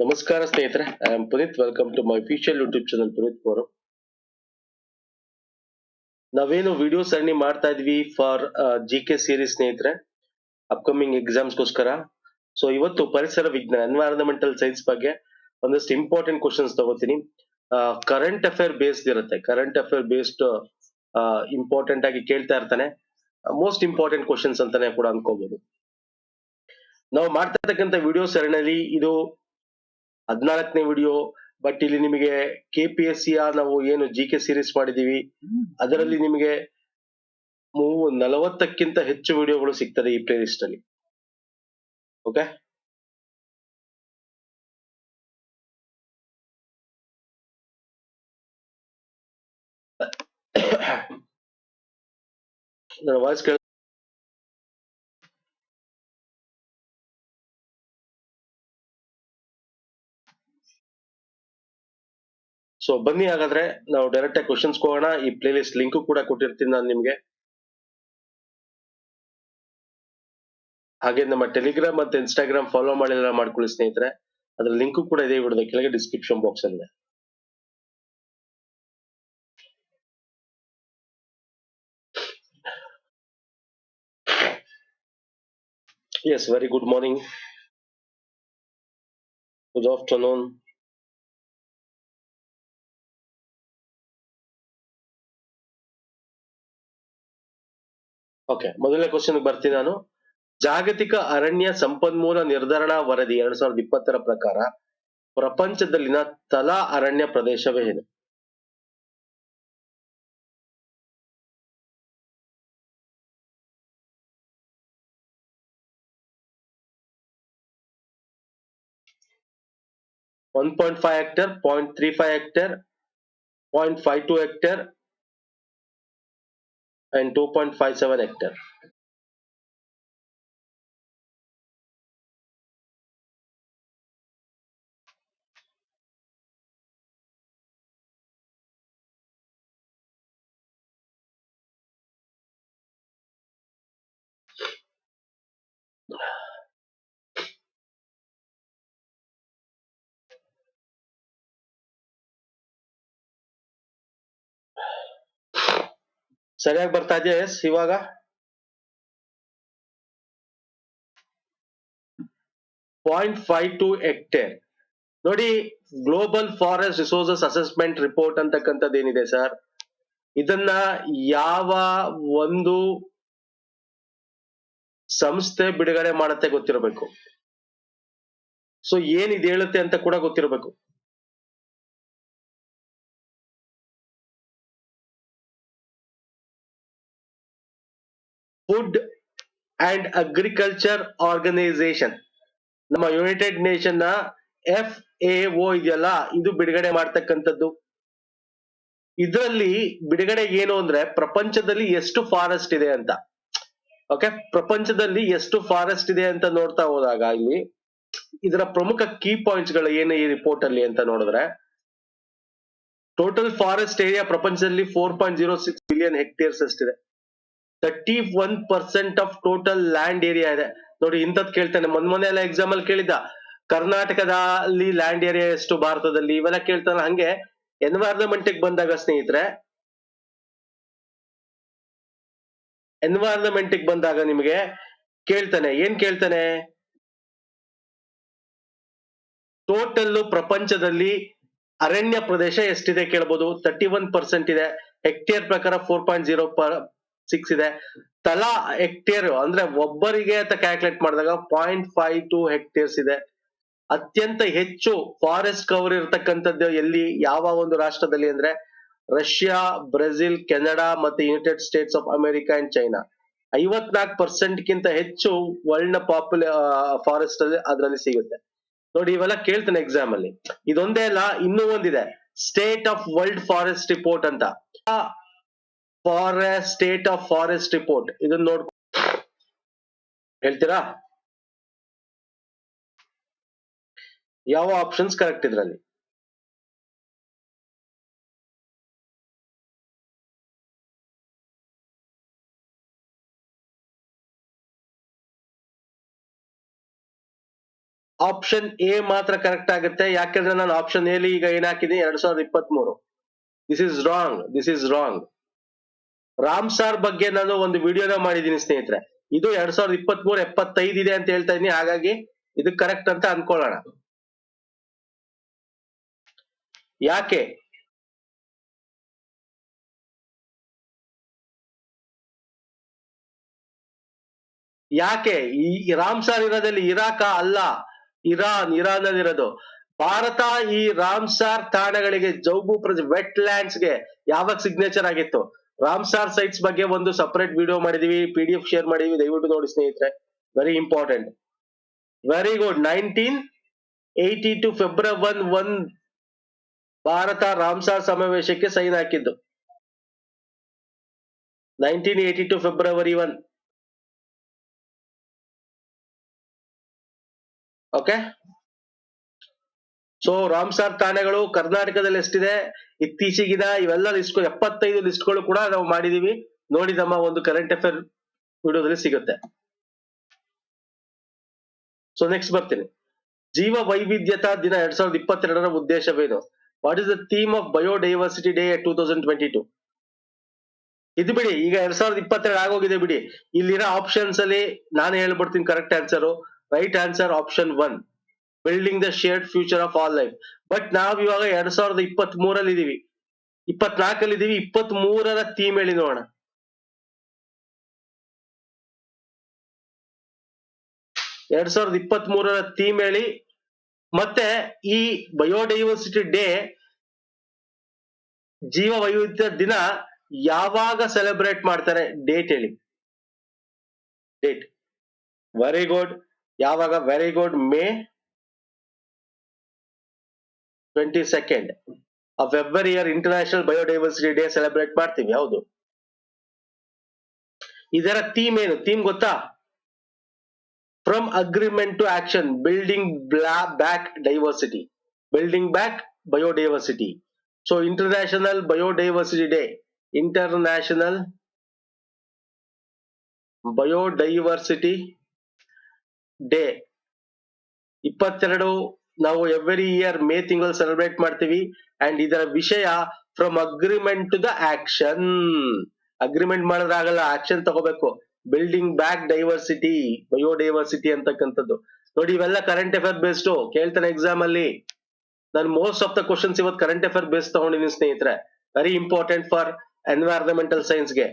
ನಮಸ್ಕಾರ ಸ್ನೇಹಿತರೆ I am Puneet welcome to my official YouTube channel Puneet Forum ನಾವೇನು video ಸರಣಿ ಮಾಡ್ತಾ ಇದ್ವಿ ಫಾರ್ ಜಿ ಕೆ ಸೀರೀಸ್ ಸ್ನೇಹಿತರೆ ಅಪ್ಕಮಿಂಗ್ ಎಕ್ಸಾಮ್ಸ್ಗೋಸ್ಕರ ಸೊ ಇವತ್ತು ಪರಿಸರ ವಿಜ್ಞಾನ ಎನ್ವೈರನ್ಮೆಂಟಲ್ ಸೈನ್ಸ್ ಬಗ್ಗೆ ಒಂದಷ್ಟು ಇಂಪಾರ್ಟೆಂಟ್ ಕ್ವಶನ್ಸ್ ತಗೋತೀನಿ. ಕರೆಂಟ್ ಅಫೇರ್ ಬೇಸ್ಡ್ ಇರುತ್ತೆ. ಕರೆಂಟ್ ಅಫೇರ್ ಬೇಸ್ಡ್ ಇಂಪಾರ್ಟೆಂಟ್ ಆಗಿ ಕೇಳ್ತಾ ಇರ್ತಾನೆ. ಮೋಸ್ಟ್ ಇಂಪಾರ್ಟೆಂಟ್ ಕ್ವಶನ್ಸ್ ಅಂತಾನೆ ಕೂಡ ಅನ್ಕೋಬಹುದು ನಾವು ಮಾಡ್ತಾ ಇರ್ತಕ್ಕಂಥ ವಿಡಿಯೋ ಸರಣಿಯಲ್ಲಿ ಇದು ಹದಿನಾಲ್ಕನೇ ವಿಡಿಯೋ ಬಟ್ ಇಲ್ಲಿ ನಿಮಗೆ ಕೆ ಪಿ ಎಸ್ ಸಿ ನಾವು ಏನು ಜಿ ಕೆ ಸೀರೀಸ್ ಮಾಡಿದೀವಿ ಅದರಲ್ಲಿ ನಿಮಗೆ ಮೂವ್ ನಲವತ್ತಕ್ಕಿಂತ ಹೆಚ್ಚು ವಿಡಿಯೋಗಳು ಸಿಗ್ತದೆ ಈ ಪ್ಲೇ ಲಿಸ್ಟ್ ಅಲ್ಲಿ. ಓಕೆ ನನ್ನ ವಾಯ್ಸ್ ಕೇಳ ಸೊ ಬನ್ನಿ ಹಾಗಾದ್ರೆ ನಾವು ಡೈರೆಕ್ಟ್ ಆಗಿ ಕ್ವಶನ್ಸ್ ಹೋಗೋಣ. ಈ ಪ್ಲೇ ಲಿಸ್ಟ್ ಲಿಂಕ್ ಕೂಡ ಕೊಟ್ಟಿರ್ತೀನಿ ನಾನು ನಿಮ್ಗೆ. ಹಾಗೆ ನಮ್ಮ ಟೆಲಿಗ್ರಾಮ್ ಮತ್ತೆ ಇನ್ಸ್ಟಾಗ್ರಾಮ್ ಫಾಲೋ ಮಾಡಿಲ್ಲ ಮಾಡ್ಕೊಳ್ಳಿ ಸ್ನೇಹಿತರೆ. ಅದ್ರ ಲಿಂಕ್ ಕೂಡ ಇದೆ ವಿಡಿಯೋದ ಕೆಳಗೆ ಡಿಸ್ಕ್ರಿಪ್ಷನ್ ಬಾಕ್ಸ್ ಅಲ್ಲಿ yes very good morning good afternoon okay ಮೊದಲನೇ ಕ್ವಶನ್ ಬರ್ತೀನಿ ನಾನು. ಜಾಗತಿಕ ಅರಣ್ಯ ಸಂಪನ್ಮೂಲ ನಿರ್ಧರಣಾ ವರದಿ ಎರಡ್ ಸಾವಿರದ ಇಪ್ಪತ್ತರ ಪ್ರಕಾರ ಪ್ರಪಂಚದಲ್ಲಿನ ತಲಾ ಅರಣ್ಯ ಪ್ರದೇಶವೇ ಏನು one point five hectare point three five hectare point five two hectare and two point ಸರಿಯಾಗಿ ಬರ್ತಾ ಇದೆಯಾ? ಎಸ್ ಇವಾಗ? ಪಾಯಿಂಟ್ ಫೈವ್ ಟು ಹೆಕ್ಟೇರ್ ನೋಡಿ global forest resources assessment report ಅಂತಕ್ಕಂಥದ್ದು ಏನಿದೆ ಸರ್? ಇದನ್ನ ಯಾವ ಒಂದು ಸಂಸ್ಥೆ ಬಿಡುಗಡೆ ಮಾಡುತ್ತೆ ಗೊತ್ತಿರಬೇಕು. ಸೊ ಏನ್ ಇದು ಹೇಳುತ್ತೆ ಅಂತ ಕೂಡ ಗೊತ್ತಿರಬೇಕು. ಫುಡ್ ಅಂಡ್ ಅಗ್ರಿಕಲ್ಚರ್ ಆರ್ಗನೈಸೇಷನ್ ನಮ್ಮ ಯುನೈಟೆಡ್ ನೇಷನ್ನ ಎಫ್ ಎ ಓ ಇದೆಯಲ್ಲ, ಇದು ಬಿಡುಗಡೆ ಮಾಡ್ತಕ್ಕಂಥದ್ದು. ಇದರಲ್ಲಿ ಬಿಡುಗಡೆ ಏನು ಅಂದ್ರೆ, ಪ್ರಪಂಚದಲ್ಲಿ ಎಷ್ಟು ಫಾರೆಸ್ಟ್ ಇದೆ ಅಂತ. ಓಕೆ ಪ್ರಪಂಚದಲ್ಲಿ ಎಷ್ಟು ಫಾರೆಸ್ಟ್ ಇದೆ ಅಂತ ನೋಡ್ತಾ ಹೋದಾಗ ಇಲ್ಲಿ, ಇದರ ಪ್ರಮುಖ ಕೀ ಪಾಯಿಂಟ್ಸ್ಗಳು ಏನು ಈ ರಿಪೋರ್ಟ್ ಅಲ್ಲಿ ಅಂತ ನೋಡಿದ್ರೆ ಟೋಟಲ್ ಫಾರೆಸ್ಟ್ ಏರಿಯಾ ಪ್ರಪಂಚದಲ್ಲಿ four point zero six billion hectares ಅಷ್ಟಿದೆ. Thirty one percent of total land area ಇದೆ. ನೋಡಿ, ಇಂಥದ್ ಕೇಳ್ತಾನೆ. ಮೊನ್ ಮೊನ್ನೆ ಎಲ್ಲ ಎಕ್ಸಾಮ್ ಅಲ್ಲಿ ಕೇಳಿದ್ದ, ಕರ್ನಾಟಕದಲ್ಲಿ ಲ್ಯಾಂಡ್ ಏರಿಯಾ ಎಷ್ಟು, ಭಾರತದಲ್ಲಿ? ಇವೆಲ್ಲ ಕೇಳ್ತಾನೆ. ಹಂಗೆ ಎನ್ವೈರನ್ಮೆಂಟ್ ಬಂದಾಗ, ಸ್ನೇಹಿತರೆ ಎನ್ವೈರನ್ಮೆಂಟ್ ಬಂದಾಗ ನಿಮಗೆ ಕೇಳ್ತಾನೆ. ಏನ್ ಕೇಳ್ತಾನೆ? ಟೋಟಲ್ ಪ್ರಪಂಚದಲ್ಲಿ ಅರಣ್ಯ ಪ್ರದೇಶ ಎಷ್ಟಿದೆ ಕೇಳ್ಬೋದು? ತರ್ಟಿ ಒನ್ ಪರ್ಸೆಂಟ್ ಇದೆ. ಹೆಕ್ಟೇರ್ ಪ್ರಕಾರ ಫೋರ್ ಪಾಯಿಂಟ್ ಜೀರೋ ಸಿಕ್ಸ್ ಇದೆ ತಲಾ ಹೆಕ್ಟೇರ್ ಅಂದ್ರೆ ಒಬ್ಬರಿಗೆ ಅಂತ ಕ್ಯಾಲ್ಕುಲೇಟ್ ಮಾಡಿದಾಗ ಪಾಯಿಂಟ್ ಫೈವ್ ಟು ಹೆಕ್ಟೇರ್ಸ್ ಇದೆ. ಅತ್ಯಂತ ಹೆಚ್ಚು ಫಾರೆಸ್ಟ್ ಕವರ್ ಇರತಕ್ಕಂಥದ್ದು ಎಲ್ಲಿ? ಯಾವ ಒಂದು ರಾಷ್ಟ್ರದಲ್ಲಿ ಅಂದ್ರೆ ರಷ್ಯಾ, ಬ್ರೆಜಿಲ್, ಕೆನಡಾ ಮತ್ತೆ United States of America and China ಐವತ್ನಾಲ್ಕು ಪರ್ಸೆಂಟ್ ಗಿಂತ ಹೆಚ್ಚು ವರ್ಲ್ಡ್ನ ಪಾಪ್ಯುಲ ಫಾರೆಸ್ಟ್ ಅಲ್ಲಿ ಅದರಲ್ಲಿ ಸಿಗುತ್ತೆ. ನೋಡಿ, ಇವೆಲ್ಲ ಕೇಳ್ತಾನೆ ಎಕ್ಸಾಮ್ ಅಲ್ಲಿ. ಇದೊಂದೇ ಅಲ್ಲ, ಇನ್ನೂ ಒಂದಿದೆ. State of world forest report ಅಂತ. Forest state of forest report ಇದನ್ನ ನೋಡ್ ಹೇಳ್ತೀರಾ? ಯಾವ ಆಪ್ಷನ್ಸ್ ಕರೆಕ್ಟ್ ಇದ್ರಲ್ಲಿ? ಆಪ್ಷನ್ ಎ ಮಾತ್ರ ಕರೆಕ್ಟ್ ಆಗುತ್ತೆ. ಯಾಕಂದ್ರೆ ನಾನು ಆಪ್ಷನ್ ಎಲ್ಲಿ ಈಗ ಏನ್ ಹಾಕಿದ್ದೀನಿ? ಎರಡ್ ಸಾವಿರದ ಇಪ್ಪತ್ತ್ ಮೂರು this is wrong this is wrong Ramsar ಬಗ್ಗೆ ನಾನು ಒಂದು ವಿಡಿಯೋನ ಮಾಡಿದ್ದೀನಿ ಸ್ನೇಹಿತರೆ. ಇದು ಎರಡ್ ಸಾವಿರದ ಇಪ್ಪತ್ತ್ ಮೂರು ಎಪ್ಪತ್ತೈದು ಇದೆ ಅಂತ ಹೇಳ್ತಾ ಇದೀನಿ ಹಾಗಾಗಿ ಇದು ಕರೆಕ್ಟ್ ಅಂತ ಅನ್ಕೊಳ್ಳೋಣ. ಯಾಕೆ? ಯಾಕೆ? ಈ ರಾಮ್ ಸಾರ್ ಇರೋದಲ್ಲಿ ಇರಾಕ ಅಲ್ಲ. ಇರಾನ್ ಇರಾನ್ ಇರೋದು ಭಾರತ ಈ ರಾಮ್ಸಾರ್ ತಾಣಗಳಿಗೆ ಜೌಗು ವೆಟ್ ಲ್ಯಾಂಡ್ಸ್ಗೆ ಯಾವಾಗ ಸಿಗ್ನೇಚರ್ ಆಗಿತ್ತು? ರಾಮ್ಸಾರ್ ಸೈಟ್ಸ್ ಬಗ್ಗೆ ಒಂದು ಸಪರೇಟ್ ವಿಡಿಯೋ ಮಾಡಿದೀವಿ ಪಿ ಡಿ ಎಫ್ ಶೇರ್ ಮಾಡಿದೀವಿ, ದಯವಿಟ್ಟು ನೋಡಿ ಸ್ನೇಹಿತರೆ. Very important very good nineteen eighty two February one one Bharat Ramsar ಸಮಾವೇಶಕ್ಕೆ ಸೈನ್ ಹಾಕಿದ್ದು. Nineteen eighty two February one okay so Ramsar ತಾಣೆಗಳು ಕರ್ನಾಟಕದಲ್ಲಿ ಎಷ್ಟಿದೆ? ಇತ್ತೀಚೆಗಿನ ಇವೆಲ್ಲ ಲಿಸ್ಟ್ ಎಪ್ಪತ್ತೈದು ಲಿಸ್ಟ್ಗಳು ಕೂಡ ನಾವು ಮಾಡಿದೀವಿ. ನೋಡಿ ನಮ್ಮ ಒಂದು ಕರೆಂಟ್ ಅಫೇರ್ ವಿಡಿಯೋದಲ್ಲಿ ಸಿಗುತ್ತೆ. ಸೊ ನೆಕ್ಸ್ಟ್ ಬರ್ತೀನಿ. ಜೀವ ವೈವಿಧ್ಯತಾ ದಿನ ಎರಡ್ ಸಾವಿರದ ಇಪ್ಪತ್ತೆರಡರ ಉದ್ದೇಶವೇನು? What is the theme of biodiversity day two thousand twenty two ಇದು ಬಿಡಿ, ಈಗ ಎರಡ್ ಸಾವಿರದ ಇಪ್ಪತ್ತೆರಡು ಆಗೋಗಿದೆ ಬಿಡಿ. ಇಲ್ಲಿರೋ ಆಪ್ಷನ್ಸ್ ಅಲ್ಲಿ ನಾನು ಹೇಳ್ಬಿಡ್ತೀನಿ correct answer right answer option one building the shared future of all life but ನಾವ್ ಇವಾಗ ಎರಡ್ ಸಾವಿರದ ಇಪ್ಪತ್ತ್ ಮೂರಲ್ಲಿ ಇದೀವಿ. ಇಪ್ಪತ್ನಾಲ್ಕಲ್ಲಿ ಇದೀವಿ ಇಪ್ಪತ್ ಮೂರರ ಥೀಮ್ ಹೇಳಿ ನೋಡೋಣ. ಎರಡ್ ಸಾವಿರದ ಇಪ್ಪತ್ತ್ ಮೂರರ ಥೀಮ್ ಹೇಳಿ. ಮತ್ತೆ ಈ ಬಯೋಡೈವರ್ಸಿಟಿ ಡೇ ಜೀವ ವೈವಿಧ್ಯ ದಿನ ಯಾವಾಗ ಸೆಲೆಬ್ರೇಟ್ ಮಾಡ್ತಾರೆ? ಡೇಟ್ ಹೇಳಿ. ಡೇಟ್ ವೆರಿ ಗುಡ್ ಯಾವಾಗ? Very good May twenty second of every year international biodiversity day celebrate ಮಾಡ್ತೀವಿ, ಹೌದು. ಇದರ ಥೀಮ್ ಏನು? ಥೀಮ್ ಗೊತ್ತಾ? From agreement to action building back diversity building back biodiversity so international biodiversity day international biodiversity day ಇಪ್ಪತ್ತೆರಡು ನಾವು every year May ತಿಂಗಳು celebrate ಮಾಡ್ತೀವಿ and ಇದರ ವಿಷಯ from agreement to the action agreement ಮಾಡಿದ್ರಾಗಲ್ಲ action ತಗೋಬೇಕು. ಬಿಲ್ಡಿಂಗ್ ಬ್ಯಾಕ್ ಡೈವರ್ಸಿಟಿ ಬಯೋಡೈವರ್ಸಿಟಿ ಅಂತಕ್ಕಂಥದ್ದು. ನೋಡಿ, ಇವೆಲ್ಲ ಕರೆಂಟ್ ಅಫೇರ್ ಬೇಸ್ಡ್ ಕೇಳ್ತಾನೆ ಎಕ್ಸಾಮ್ ಅಲ್ಲಿ. ನಾನು ಮೋಸ್ಟ್ ಆಫ್ ದ ಕ್ವಶನ್ಸ್ ಇವತ್ತು ಕರೆಂಟ್ ಅಫೇರ್ ಬೇಸ್ ತಗೊಂಡಿದ್ದೀನಿ ಸ್ನೇಹಿತರೆ. ವೆರಿ ಇಂಪಾರ್ಟೆಂಟ್ ಫಾರ್ ಎನ್ವೈರನ್ಮೆಂಟಲ್ ಸೈನ್ಸ್ಗೆ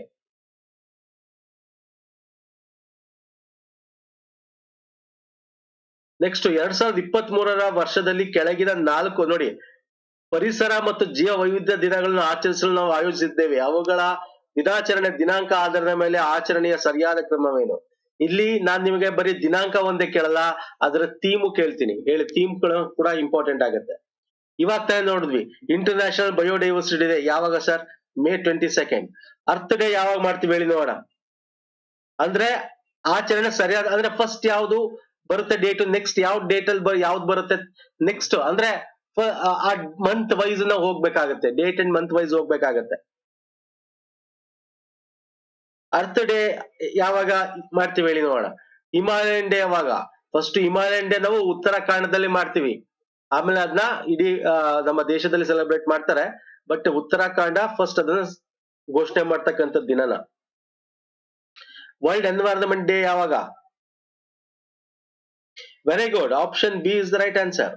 ನೆಕ್ಸ್ಟ್ ಎರಡ್ ಸಾವಿರದ ಇಪ್ಪತ್ತ್ ಮೂರರ ವರ್ಷದಲ್ಲಿ ಕೆಳಗಿನ ನಾಲ್ಕು, ನೋಡಿ. ಪರಿಸರ ಮತ್ತು ಜೀವ ವೈವಿಧ್ಯ ದಿನಗಳನ್ನು ಆಚರಿಸಲು ನಾವು ಆಯೋಜಿಸಿದ್ದೇವೆ. ಅವುಗಳ ದಿನಾಚರಣೆ ದಿನಾಂಕ ಆಧಾರದ ಮೇಲೆ ಆಚರಣೆಯ ಸರಿಯಾದ ಕ್ರಮವೇನು? ಇಲ್ಲಿ ನಾನ್ ನಿಮಗೆ ಬರೀ ದಿನಾಂಕ ಒಂದೇ ಕೇಳಲ್ಲ, ಅದರ ಥೀಮು ಕೇಳ್ತೀನಿ. ಹೇಳಿ ಥೀಮ್ ಕೂಡ ಇಂಪಾರ್ಟೆಂಟ್ ಆಗುತ್ತೆ. ಇವಾಗ ತಾನೇ ನೋಡಿದ್ವಿ ಇಂಟರ್ನ್ಯಾಷನಲ್ ಬಯೋಡೈವರ್ಸಿಟಿ ಡೇ ಯಾವಾಗ sir May twenty second earth day ಯಾವಾಗ ಮಾಡ್ತೀವಿ ಹೇಳಿ ನೋಡೋಣ. ಅಂದ್ರೆ ಆಚರಣೆ ಸರಿಯಾದ, ಅಂದ್ರೆ ಫಸ್ಟ್ ಯಾವುದು? ಬರುತ್ತೆ ಡೇಟ್ ನೆಕ್ಸ್ಟ್ ಯಾವ ಡೇಟ್ ಅಲ್ಲಿ ಯಾವ್ದು ಬರುತ್ತೆ? ನೆಕ್ಸ್ಟ್ ಅಂದ್ರೆ ಆ ಮಂತ್ ವೈಸ್ನ ಹೋಗ್ಬೇಕಾಗತ್ತೆ. ಡೇಟ್ ಅಂಡ್ ಮಂತ್ ವೈಸ್ ಹೋಗ್ಬೇಕಾಗತ್ತೆ. ಅರ್ತ್ ಡೇ ಯಾವಾಗ ಮಾಡ್ತೀವಿ ಹೇಳಿ ನೋಡೋಣ. ಹಿಮಾಲಯನ್ ಡೇ ಯಾವಾಗ? ಫಸ್ಟ್ ಹಿಮಾಲಯನ್ ಡೇ ನಾವು ಉತ್ತರಾಖಂಡದಲ್ಲಿ ಮಾಡ್ತೀವಿ. ಆಮೇಲೆ ಅದನ್ನ ಇಡೀ ನಮ್ಮ ದೇಶದಲ್ಲಿ ಸೆಲೆಬ್ರೇಟ್ ಮಾಡ್ತಾರೆ. ಬಟ್ ಉತ್ತರಾಖಂಡ ಫಸ್ಟ್ ಅದನ್ನ ಘೋಷಣೆ ಮಾಡ್ತಕ್ಕಂಥ ದಿನನ. ವರ್ಲ್ಡ್ ಎನ್ವೈರನ್ಮೆಂಟ್ ಡೇ ಯಾವಾಗ? Very good option B is the right answer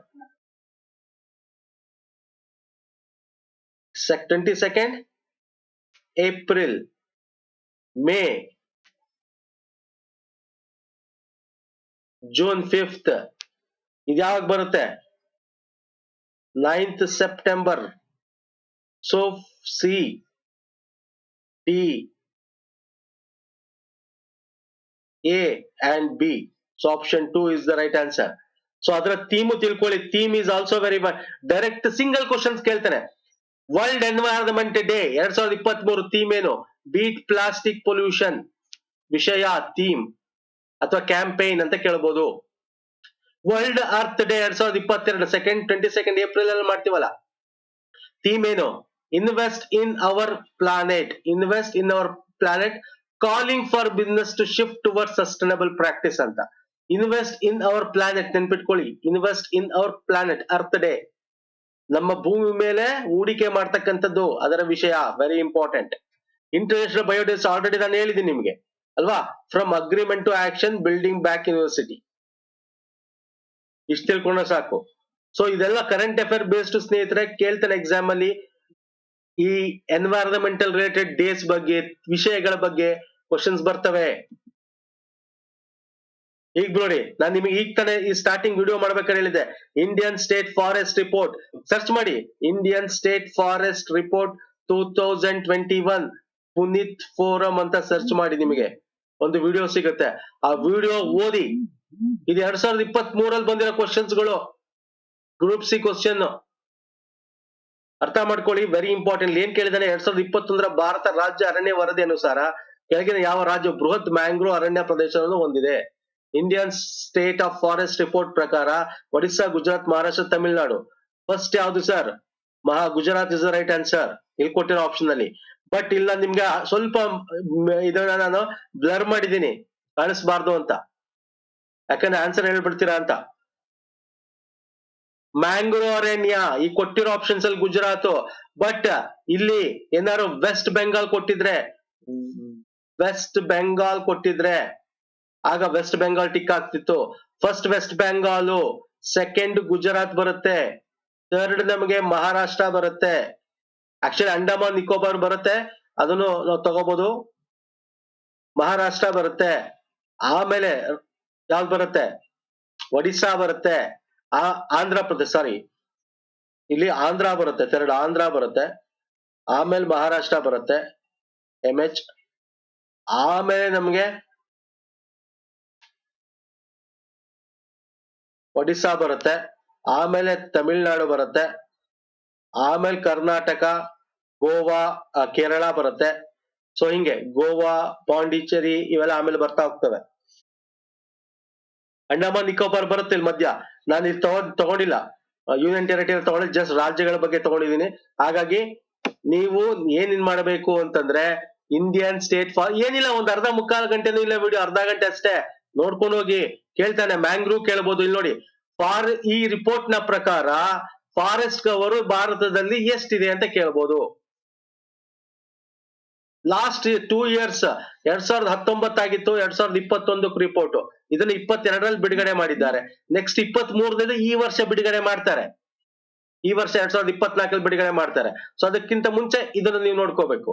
twenty second April May June fifth ಇದು ಯಾವಾಗ ಬರುತ್ತೆ? Ninth September so C D A and B so option two is the right answer so ಅದರ theme ತಿಳ್ಕೊಳ್ಳಿ. Theme is also very direct single questions ಕೇಳ್ತಾನೆ. World environment day ಎರಡ್ ಸಾವಿರದ ಇಪ್ಪತ್ತ್ ಮೂರು ಥೀಮ್ ಏನು? ಬೀಟ್ ಪ್ಲಾಸ್ಟಿಕ್ ಪೊಲ್ಯೂಷನ್ ವಿಷಯ theme ಅಥವಾ ಕ್ಯಾಂಪೇನ್ ಅಂತ ಕೇಳ್ಬೋದು. ವರ್ಲ್ಡ್ ಅರ್ತ್ ಡೇ ಎರಡ್ ಸಾವಿರದ ಇಪ್ಪತ್ತೆರಡು ಸೆಕೆಂಡ್ ಟ್ವೆಂಟಿ ಸೆಕೆಂಡ್ ಏಪ್ರಿಲ್ ಅಲ್ಲಿ ಮಾಡ್ತೀವಲ್ಲ? ಥೀಮ್ ಏನು? Invest in our planet invest in our planet calling for business to shift toward sustainable practice ಅಂತ. ಇನ್ವೆಸ್ಟ್ ಇನ್ ಅವರ್ ಪ್ಲಾನೆಟ್ ನೆನ್ಪಿಟ್ಕೊಳ್ಳಿ. Invest in our planet earth day ನಮ್ಮ ಭೂಮಿ ಮೇಲೆ ಹೂಡಿಕೆ ಮಾಡ್ತಕ್ಕಂಥದ್ದು ಅದರ ವಿಷಯ very important international biodays already ನಾನು ಹೇಳಿದ್ದೀನಿ ನಿಮಗೆ, ಅಲ್ವಾ? From agreement to action building back university ಇಷ್ಟು ತಿಳ್ಕೊಂಡ್ರೆ ಸಾಕು. ಸೊ ಇದೆಲ್ಲ ಕರೆಂಟ್ ಅಫೇರ್ ಬೇಸ್ಡ್ ಸ್ನೇಹಿತರೆ, ಕೇಳ್ತಾನೆ ಎಕ್ಸಾಮ್ ಅಲ್ಲಿ. ಈ ಎನ್ವೈರನ್ಮೆಂಟಲ್ ರಿಲೇಟೆಡ್ ಡೇಸ್ ಬಗ್ಗೆ, ವಿಷಯಗಳ ಬಗ್ಗೆ ಕ್ವಶನ್ಸ್ ಬರ್ತವೆ. ಈಗ ನೋಡಿ, ನಾನು ನಿಮಗೆ ಈಗ ತಾನೆ ಈ ಸ್ಟಾರ್ಟಿಂಗ್ ವಿಡಿಯೋ ಮಾಡ್ಬೇಕಾದ್ರೆ ಹೇಳಿದೆ Indian state forest report search ಮಾಡಿ. Indian state forest report two thousand twenty one Puneet forum ಅಂತ ಸರ್ಚ್ ಮಾಡಿ ನಿಮಗೆ. ಒಂದು ವಿಡಿಯೋ ಸಿಗುತ್ತೆ. ಆ ವಿಡಿಯೋ ಓದಿ. ಇದು ಎರಡ್ ಸಾವಿರದ ಇಪ್ಪತ್ತ್ ಮೂರಲ್ಲಿ ಬಂದಿರೋ ಕ್ವಶನ್ಸ್ಗಳು. ಗ್ರೂಪ್ ಸಿ ಕ್ವಶನ್ ಅರ್ಥ ಮಾಡ್ಕೊಳ್ಳಿ. ವೆರಿ ಇಂಪಾರ್ಟೆಂಟ್ ಏನ್ ಕೇಳಿದಾನೆ ಎರಡ್ ಸಾವಿರದ ಇಪ್ಪತ್ತೊಂದರ ಭಾರತ ರಾಜ್ಯ ಅರಣ್ಯ ವರದಿ ಅನುಸಾರ, ಕೆಳಗಿನ ಯಾವ ರಾಜ್ಯ ಬೃಹತ್ ಮ್ಯಾಂಗ್ರೋ ಅರಣ್ಯ ಪ್ರದೇಶವನ್ನು ಹೊಂದಿದೆ? Indian state of forest report ಪ್ರಕಾರ ಒಡಿಶಾ ಗುಜರಾತ್ ಮಹಾರಾಷ್ಟ್ರ ತಮಿಳುನಾಡು ಫಸ್ಟ್ ಯಾವ್ದು ಸರ್ ಮಹಾ ಗುಜರಾತ್ ಇಸ್ ರೈಟ್ ಆನ್ಸರ್ ಇಲ್ಲಿ ಕೊಟ್ಟಿರೋ ಆಪ್ಷನ್ ಅಲ್ಲಿ. ಬಟ್ ಇಲ್ಲ, ನಿಮ್ಗೆ ಸ್ವಲ್ಪ ಇದನ್ನ ನಾನು ಬ್ಲರ್ ಮಾಡಿದ್ದೀನಿ. ಕಾಣಿಸ್ಬಾರ್ದು ಅಂತ. ಯಾಕಂದ್ರೆ ಆನ್ಸರ್ ಹೇಳ್ಬಿಡ್ತೀರಾ ಅಂತ. ಮ್ಯಾಂಗ್ರೋ ಅರಣ್ಯ, ಈ ಕೊಟ್ಟಿರೋ ಆಪ್ಷನ್ಸ್ ಅಲ್ಲಿ ಗುಜರಾತ್ ಬಟ್ ಇಲ್ಲಿ ಏನಾದ್ರು ವೆಸ್ಟ್ ಬೆಂಗಾಲ್ ಕೊಟ್ಟಿದ್ರೆ ವೆಸ್ಟ್ ಬೆಂಗಾಲ್ ಕೊಟ್ಟಿದ್ರೆ ಆಗ ವೆಸ್ಟ್ ಬೆಂಗಾಲ್ ಟಿಕ್ ಆಗ್ತಿತ್ತು. First west Bengal second Gujarat ಬರುತ್ತೆ. ಥರ್ಡ್ ನಮಗೆ ಮಹಾರಾಷ್ಟ್ರ ಬರುತ್ತೆ. ಆಕ್ಚುಲಿ ಅಂಡಮಾನ್ ನಿಕೋಬಾರ್ ಬರುತ್ತೆ. ಅದನ್ನು ನಾವು ತಗೋಬಹುದು ಮಹಾರಾಷ್ಟ್ರ ಬರುತ್ತೆ. ಆಮೇಲೆ ಯಾವ್ದು ಬರುತ್ತೆ? ಒಡಿಶಾ ಬರುತ್ತೆ. ಆ ಆಂಧ್ರ ಪ್ರದೇಶ ಸಾರಿ ಇಲ್ಲಿ ಆಂಧ್ರ ಬರುತ್ತೆ ಥರ್ಡ್ ಆಂಧ್ರ ಬರುತ್ತೆ. ಆಮೇಲೆ ಮಹಾರಾಷ್ಟ್ರ ಬರುತ್ತೆ. ಎಂ ಎಚ್ ಆಮೇಲೆ ನಮ್ಗೆ ಒಡಿಶಾ ಬರುತ್ತೆ, ಆಮೇಲೆ ತಮಿಳ್ನಾಡು ಬರುತ್ತೆ, ಆಮೇಲೆ ಕರ್ನಾಟಕ, ಗೋವಾ ಕೇರಳ ಬರುತ್ತೆ. ಸೊ ಹಿಂಗೆ ಗೋವಾ, ಪಾಂಡಿಚೇರಿ ಇವೆಲ್ಲ ಆಮೇಲೆ ಬರ್ತಾ ಹೋಗ್ತವೆ. ಅಂಡಮಾನ್, ನಿಕೋಬಾರ್ ಬರುತ್ತೆ ಇಲ್ಲಿ ಮಧ್ಯ. ನಾನು ಇಲ್ಲಿ ತಗೊಂಡ್ ತಗೊಂಡಿಲ್ಲ. ಯೂನಿಯನ್ ಟೆರಿಟರಿ ತಗೊಂಡಿಲ್ಲ ಜಸ್ಟ್ ರಾಜ್ಯಗಳ ಬಗ್ಗೆ ತಗೊಂಡಿದ್ದೀನಿ ಹಾಗಾಗಿ ನೀವು ಏನೇನ್ ಮಾಡಬೇಕು ಅಂತಂದ್ರೆ, ಇಂಡಿಯನ್ ಸ್ಟೇಟ್ ಫಾರ್ ಏನಿಲ್ಲ, ಒಂದ್ ಅರ್ಧ ಮುಕ್ಕಾಲು ಗಂಟೆನೂ ಇಲ್ಲ ವಿಡಿಯೋ ಅರ್ಧ ಗಂಟೆ ಅಷ್ಟೇ. ನೋಡ್ಕೊಂಡು ಹೋಗಿ ಕೇಳ್ತಾನೆ. ಮ್ಯಾಂಗ್ರೂ ಕೇಳ್ಬೋದು. ಇಲ್ಲಿ ನೋಡಿ, ಫಾರ್ ಈ ರಿಪೋರ್ಟ್ನ ಪ್ರಕಾರ ಫಾರೆಸ್ಟ್ ಕವರ್ ಭಾರತದಲ್ಲಿ ಎಷ್ಟಿದೆ ಅಂತ ಕೇಳ್ಬೋದು. ಲಾಸ್ಟ್ ಟೂ ಇಯರ್ಸ್, ಎರಡ್ ಸಾವಿರದ ಹತ್ತೊಂಬತ್ತಾಗಿತ್ತು ಎರಡ್ ಸಾವಿರದ ಇಪ್ಪತ್ತೊಂದಕ್ಕೆ ರಿಪೋರ್ಟ್ ಇದನ್ನ ಇಪ್ಪತ್ತೆರಡರಲ್ಲಿ ಬಿಡುಗಡೆ ಮಾಡಿದ್ದಾರೆ. ನೆಕ್ಸ್ಟ್ ಇಪ್ಪತ್ತ್ ಮೂರನೇದು ಈ ವರ್ಷ ಬಿಡುಗಡೆ ಮಾಡ್ತಾರೆ. ಈ ವರ್ಷ ಎರಡ್ ಸಾವಿರದ ಇಪ್ಪತ್ನಾಲ್ಕಲ್ಲಿ ಬಿಡುಗಡೆ ಮಾಡ್ತಾರೆ. ಸೊ ಅದಕ್ಕಿಂತ ಮುಂಚೆ ಇದನ್ನ ನೀವು ನೋಡ್ಕೋಬೇಕು.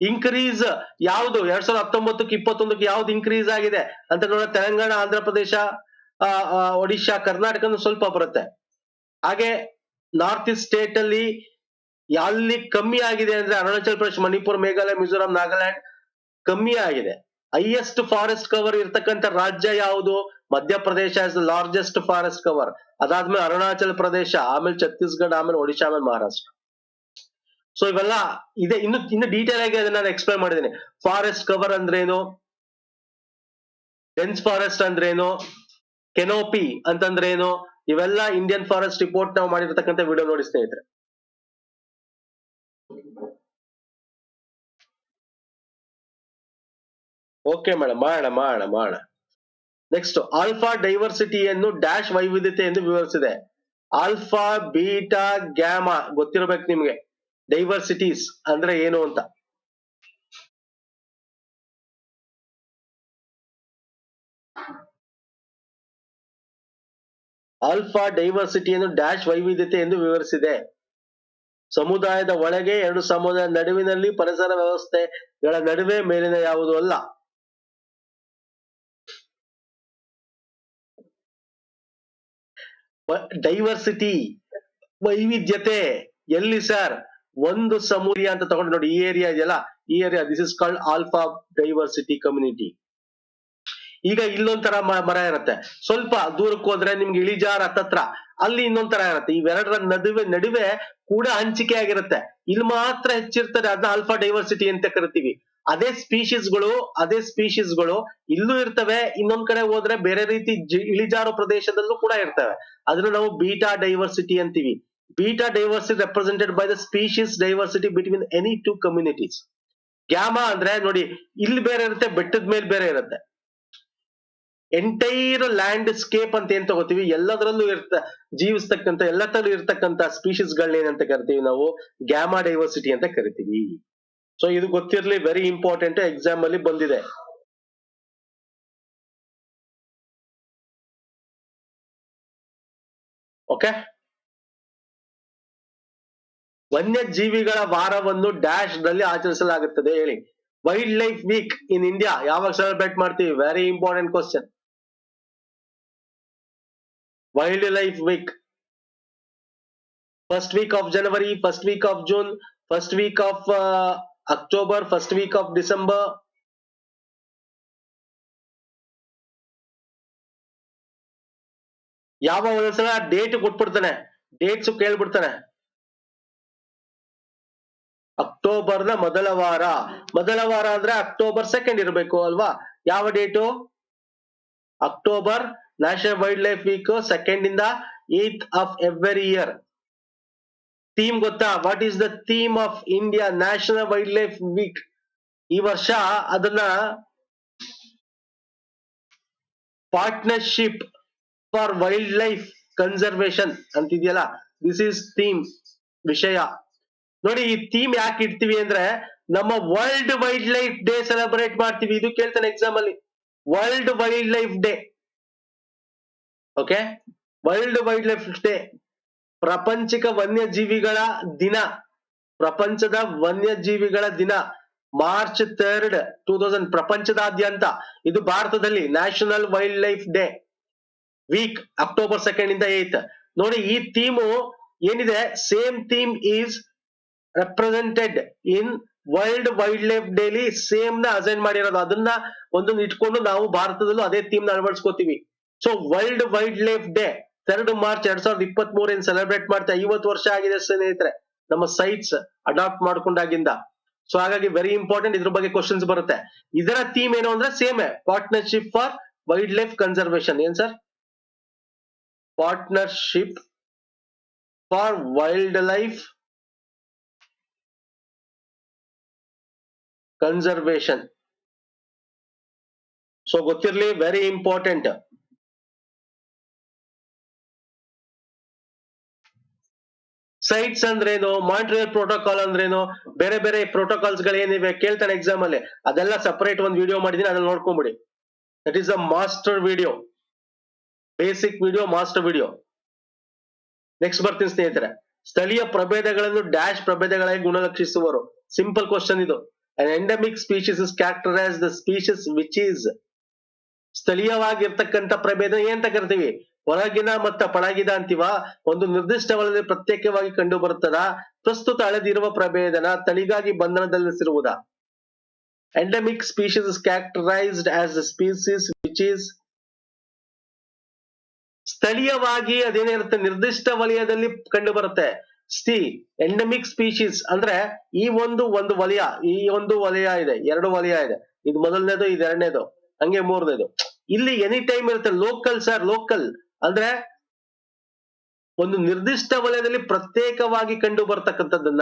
ಇನ್ಕ್ರೀಸ್ ಯಾವ್ದು? ಎರಡ್ ಸಾವಿರದ ಹತ್ತೊಂಬತ್ತಕ್ಕೆ, ಇಪ್ಪತ್ತೊಂದಕ್ಕೆ ಯಾವ್ದು ಇನ್ಕ್ರೀಸ್ ಆಗಿದೆ? ಅಂತ ನೋಡೋ ತೆಲಂಗಾಣ, ಆಂಧ್ರ ಪ್ರದೇಶ ಒಡಿಶಾ, ಕರ್ನಾಟಕ ಸ್ವಲ್ಪ ಬರುತ್ತೆ. ಹಾಗೆ ನಾರ್ತ್ ಈಸ್ಟ್ ಸ್ಟೇಟ್ ಅಲ್ಲಿ ಎಲ್ಲಿ ಕಮ್ಮಿ ಆಗಿದೆ ಅಂದ್ರೆ ಅರುಣಾಚಲ್ ಪ್ರದೇಶ, ಮಣಿಪುರ್, ಮೇಘಾಲಯ, ಮಿಜೋರಾಂ, ನಾಗಾಲ್ಯಾಂಡ್ ಕಮ್ಮಿ ಆಗಿದೆ. ಹೈಯೆಸ್ಟ್ ಫಾರೆಸ್ಟ್ ಕವರ್ ಇರ್ತಕ್ಕಂಥ ರಾಜ್ಯ ಯಾವುದು? Madhya Pradesh is largest forest cover ಅದಾದ್ಮೇಲೆ ಅರುಣಾಚಲ್ ಪ್ರದೇಶ, ಆಮೇಲೆ ಛತ್ತೀಸ್ಗಢ, ಆಮೇಲೆ ಒಡಿಶಾ, ಆಮೇಲೆ ಮಹಾರಾಷ್ಟ್ರ. ಸೊ ಇವೆಲ್ಲ ಇದೆ. ಇನ್ನು ಇನ್ನು ಡೀಟೇಲ್ ಆಗಿ ಅದನ್ನ ನಾನು ಎಕ್ಸ್ಪ್ಲೈನ್ ಮಾಡಿದ್ದೀನಿ. ಫಾರೆಸ್ಟ್ ಕವರ್ ಅಂದ್ರೇನು? ಡೆನ್ಸ್ ಫಾರೆಸ್ಟ್ ಅಂದ್ರೇನು? ಕೆನೋಪಿ ಅಂತಂದ್ರೇನು? ಇವೆಲ್ಲ ಇಂಡಿಯನ್ ಫಾರೆಸ್ಟ್ ರಿಪೋರ್ಟ್ ನಾವು ಮಾಡಿರ್ತಕ್ಕಂಥ ವಿಡಿಯೋ ನೋಡಿ ಸ್ನೇಹಿತರೆ. ಓಕೆ ಮೇಡಮ್ ಮಾಡೋಣ ಮಾಡೋಣ ಮಾಡೋಣ. ನೆಕ್ಸ್ಟ್ ಆಲ್ಫಾ ಡೈವರ್ಸಿಟಿಯನ್ನು ಡ್ಯಾಶ್ ವೈವಿಧ್ಯತೆ ಎಂದು ವಿವರಿಸಿದೆ. ಆಲ್ಫಾ ಬೀಟಾ ಗ್ಯಾಮಾ ಗೊತ್ತಿರಬೇಕು ನಿಮ್ಗೆ. ಡೈವರ್ಸಿಟೀಸ್ ಅಂದ್ರೆ ಏನು ಅಂತ? ಆಲ್ಫಾ ಡೈವರ್ಸಿಟಿಯನ್ನು ಡ್ಯಾಶ್ ವೈವಿಧ್ಯತೆ ಎಂದು ವಿವರಿಸಿದೆ. ಸಮುದಾಯದ ಒಳಗೆ ಎರಡು ಸಮುದಾಯದ ನಡುವಿನಲ್ಲಿ ಪರಿಸರ ವ್ಯವಸ್ಥೆಗಳ ನಡುವೆ ಮೇಲಿನ ಯಾವುದು ಅಲ್ಲ? ಡೈವರ್ಸಿಟಿ ವೈವಿಧ್ಯತೆ ಎಲ್ಲಿ ಸರ್ ಒಂದು ಸಮೂಹ ಅಂತ ತಗೊಂಡು ನೋಡಿ, ಈ ಏರಿಯಾ ಇದೆಯಲ್ಲ, ಈ area this is called alpha diversity community ಈಗ ಇಲ್ಲೊಂದರ ಮರ ಇರುತ್ತೆ. ಸ್ವಲ್ಪ ದೂರಕ್ಕೆ ಹೋದ್ರೆ ನಿಮ್ಗೆ ಇಳಿಜಾರ್ ಹತ್ತತ್ರ, ಅಲ್ಲಿ ಇನ್ನೊಂದರ ಇರುತ್ತೆ. ಇವೆರಡರ ನಡುವೆ ನಡುವೆ ಕೂಡ ಹಂಚಿಕೆ ಆಗಿರುತ್ತೆ. ಇಲ್ಲಿ ಮಾತ್ರ ಹೆಚ್ಚಿರ್ತದೆ ಅದನ್ನ ಆಲ್ಫಾ ಡೈವರ್ಸಿಟಿ ಅಂತ ಕರಿತೀವಿ. ಅದೇ ಸ್ಪೀಶೀಸ್ಗಳು ಅದೇ ಸ್ಪೀಶೀಸ್ಗಳು ಇಲ್ಲೂ ಇರ್ತವೆ, ಇನ್ನೊಂದ್ ಕಡೆ ಹೋದ್ರೆ ಬೇರೆ ರೀತಿ ಇಳಿಜಾರು ಪ್ರದೇಶದಲ್ಲೂ ಕೂಡ ಇರ್ತವೆ. ಅದನ್ನ ನಾವು ಬೀಟಾ ಡೈವರ್ಸಿಟಿ ಅಂತೀವಿ. Beta diversity represented by the species diversity between any two communities gamma ಅಂದ್ರೆ ನೋಡಿ, ಇಲ್ಲಿ ಬೇರೆ ಇರುತ್ತೆ, ಬೆಟ್ಟದ ಮೇಲೆ ಬೇರೆ ಇರುತ್ತೆ. ಎಂಟೈರ್ ಲ್ಯಾಂಡ್ ಸ್ಕೇಪ್ ಅಂತ ಏನ್ ತಗೋತೀವಿ? ಎಲ್ಲದರಲ್ಲೂ ಇರ್ತ ಜೀವಿಸ್ತಕ್ಕಂತ ಎಲ್ಲ ತರ ಇರ್ತಕ್ಕಂತ ಸ್ಪೀಶೀಸ್ ಗಳನ್ನ ಏನಂತ ಕರಿತೀವಿ ನಾವು? ಗ್ಯಾಮಾ ಡೈವರ್ಸಿಟಿ ಅಂತ ಕರಿತೀವಿ. ಸೊ ಇದು ಗೊತ್ತಿರ್ಲಿ ವೆರಿ ಇಂಪಾರ್ಟೆಂಟ್ ಎಕ್ಸಾಮ್ ಅಲ್ಲಿ ಬಂದಿದೆ. ಓಕೆ ವನ್ಯಜೀವಿಗಳ ವಾರವನ್ನು ಡ್ಯಾಶ್ನಲ್ಲಿ ಆಚರಿಸಲಾಗುತ್ತದೆ. ಹೇಳಿ. Wild life week in India. ಯಾವಾಗ ಸೆಲೆಬ್ರೇಟ್ ಮಾಡ್ತೀವಿ? Very important question wild life week first week of January first week of June first week of October first week of December ಯಾವ ಒಂದೊಂದ್ಸಲ date ಕೊಟ್ಬಿಡ್ತಾನೆ. ಡೇಟ್ಸ್ ಕೇಳ್ಬಿಡ್ತಾನೆ. ಅಕ್ಟೋಬರ್ನ ಮೊದಲ ವಾರ. ಮೊದಲ ವಾರ ಅಂದ್ರೆ ಅಕ್ಟೋಬರ್ ಸೆಕೆಂಡ್ ಇರಬೇಕು ಅಲ್ವಾ? ಯಾವ date? October national wildlife week second ಇಂದ eighth of every year theme ಗೊತ್ತಾ? What is the theme of India national wildlife week ಈ ವರ್ಷ ಅದನ್ನ partnership for wild life conservation ಅಂತಿದೆಯಲ್ಲ? ದಿಸ್ ಈಸ್ ಥೀಮ್ ವಿಷಯ. ನೋಡಿ ಈ ಥೀಮ್ ಯಾಕೆ ಇಡ್ತೀವಿ ಅಂದ್ರೆ ನಮ್ಮ world wild life day celebrate ಮಾಡ್ತೀವಿ. ಇದು ಕೇಳ್ತಾನೆ ಎಕ್ಸಾಮ್ ಅಲ್ಲಿ. World wild life day okay world wild life day ಪ್ರಪಂಚಿಕ ವನ್ಯಜೀವಿಗಳ ದಿನ. ಪ್ರಪಂಚದ ವನ್ಯಜೀವಿಗಳ ದಿನ. ಮಾರ್ಚ್ ಥರ್ಡ್ ಟೂ ತೌಸಂಡ್ ಪ್ರಪಂಚದಾದ್ಯಂತ. ಇದು ಭಾರತದಲ್ಲಿ national wild life day week October second ಇಂದ ಏತ್ ನೋಡಿ ಈ ಥೀಮು ಏನಿದೆ? Same theme is represented in world wild life daily ಸೇಮ್ನ ಅಸೈನ್ ಮಾಡಿರೋದು. ಅದನ್ನ ಒಂದೊಂದು ಇಟ್ಕೊಂಡು ನಾವು ಭಾರತದಲ್ಲೂ ಅದೇ ಥೀಮ್ನ ಅಳವಡಿಸ್ಕೋತೀವಿ. So world wild life day ಎರಡು ಮಾರ್ಚ್ ಎರಡ್ ಸಾವಿರದ ಇಪ್ಪತ್ತ್ ಮೂರ ಸೆಲೆಬ್ರೇಟ್ ಮಾಡ್ತಾ ಐವತ್ತು ವರ್ಷ ಆಗಿದೆ ಸ್ನೇಹಿತರೆ, ನಮ್ಮ ಸೈಟ್ಸ್ ಅಡಾಪ್ಟ್ ಮಾಡ್ಕೊಂಡಾಗಿಂದ. ಸೊ ಹಾಗಾಗಿ ವೆರಿ ಇಂಪಾರ್ಟೆಂಟ್ ಇದ್ರ ಬಗ್ಗೆ ಕ್ವಶನ್ಸ್ ಬರುತ್ತೆ. ಇದರ ಥೀಮ್ ಏನು ಅಂದ್ರೆ same partnership for wildlife conservation ಏನ್ sir partnership for wildlife conservation so ಗೊತ್ತಿರಲಿ ವೆರಿ ಇಂಪಾರ್ಟೆಂಟ್ ಸೈಟ್ಸ್ ಅಂದ್ರೇನು ಮಾಂಟ್ರಿಯಲ್ ಪ್ರೋಟೋಕಾಲ್ ಅಂದ್ರೇನು, ಬೇರೆ ಬೇರೆ ಪ್ರೋಟೋಕಾಲ್ಸ್ಗಳು ಏನಿವೆ ಕೇಳ್ತಾನೆ ಎಕ್ಸಾಮ್ ಅಲ್ಲಿ. ಅದೆಲ್ಲ ಸಪರೇಟ್ ಒಂದು ವಿಡಿಯೋ ಮಾಡಿದೀನಿ ಅದನ್ನ ನೋಡ್ಕೊಂಬಿಡಿ. That is a master video basic video master video next ಬರ್ತೀನಿ ಸ್ನೇಹಿತರೆ. ಸ್ಥಳೀಯ ಪ್ರಭೇದಗಳನ್ನು ಡ್ಯಾಶ್ ಪ್ರಭೇದಗಳಾಗಿ ಗುಣಲಕ್ಷಿಸುವರು. ಸಿಂಪಲ್ ಕ್ವಶನ್ ಇದು. Endemic species is characterized as the species which ಸ್ಥಳೀಯವಾಗಿರ್ತಕ್ಕಂಥ ಪ್ರಭೇದ. ಏನಂತ ಕರಿತೀವಿ ಹೊರಗಿನ ಮತ್ತ ಪಳಗಿದ ಅಂತೀವ? ಒಂದು ನಿರ್ದಿಷ್ಟ ವಲಯದಲ್ಲಿ ಪ್ರತ್ಯೇಕವಾಗಿ ಕಂಡು ಬರುತ್ತದ. ಪ್ರಸ್ತುತ ಅಳೆದಿರುವ ಪ್ರಭೇದನ ತಳಿಗಾಗಿ ಬಂಧನದಲ್ಲಿಸಿರುವುದ endemic species is characterized as species which is ಸ್ಥಳೀಯವಾಗಿ ಅದೇನಿರುತ್ತೆ? ನಿರ್ದಿಷ್ಟ ವಲಯದಲ್ಲಿ ಕಂಡು ಬರುತ್ತೆ. ಸಿ ಎಂಡಮಿಕ್ ಸ್ಪೀಶೀಸ್ ಅಂದ್ರೆ ಈ ಒಂದು ಒಂದು ವಲಯ, ಈ ಒಂದು ವಲಯ ಇದೆ, ಎರಡು ವಲಯ ಇದೆ. ಇದು ಮೊದಲನೇದು, ಇದು ಎರಡನೇದು, ಹಂಗೆ ಮೂರನೇದು. ಇಲ್ಲಿ ಎನಿ ಟೈಮ್ ಇರುತ್ತೆ ಲೋಕಲ್ ಸರ್ ಲೋಕಲ್ ಅಂದ್ರೆ ಒಂದು ನಿರ್ದಿಷ್ಟ ವಲಯದಲ್ಲಿ ಪ್ರತ್ಯೇಕವಾಗಿ ಕಂಡು ಬರ್ತಕ್ಕಂಥದ್ದನ್ನ